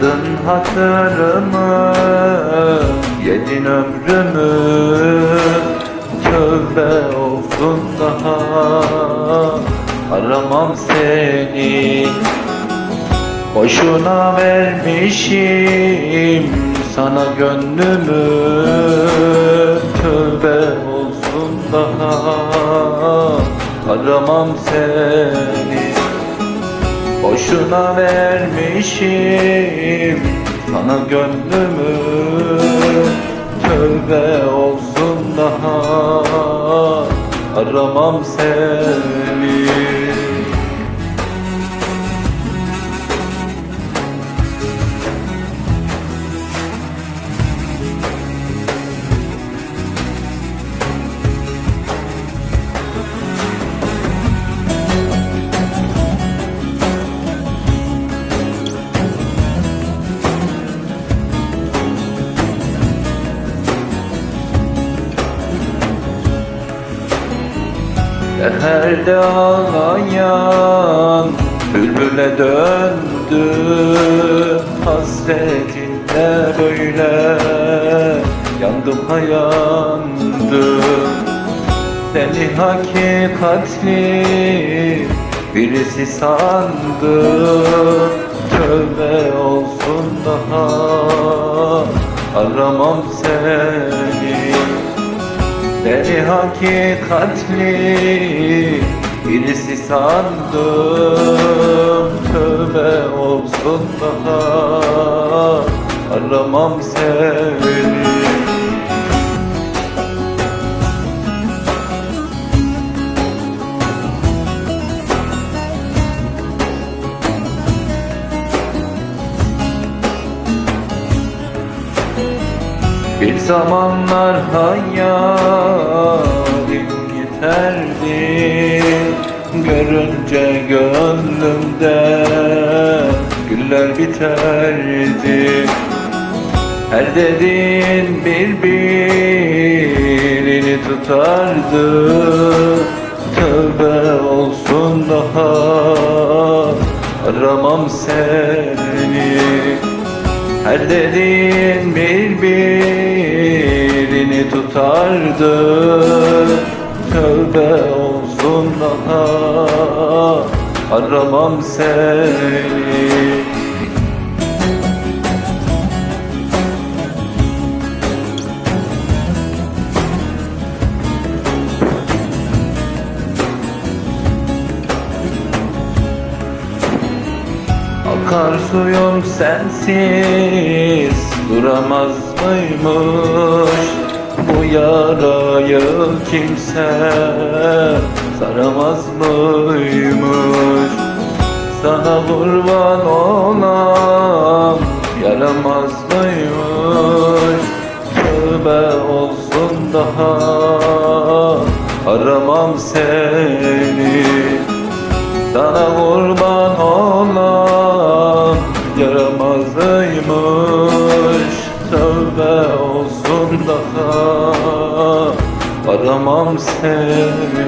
Kırdın hatırımı Yedin ömrümü. Tövbe olsun daha Aramam seni. Boşuna vermişim sana gönlümü. Tövbe olsun daha Aramam seni Boşuna vermişim sana gönlümü. Tövbe olsun daha Aramam seni Seherde ağlayan bülbüle döndü. Hasretinle böyle yandım ha yandım Seni hakikatli birisi sandım Tövbe olsun daha aramam seni Seni hakikatli birisi sandım. Tövbe olsun daha. Aramam seni Bir zamanlar hayalim yeterdi. Görünce gönlümde güller biterdi. Her dediğin birbirini tutardı. Tövbe olsun daha aramam seni her dediğin birbirini tutardı. Tövbe olsun daha aramam seni Akar suyum sensiz duramaz mıymış? Bu yarayı kimse saramaz mıymış? Sana kurban olan yaramaz mıymış? Tövbe olsun daha aramam seni. Sana kurban olan daha aramam seni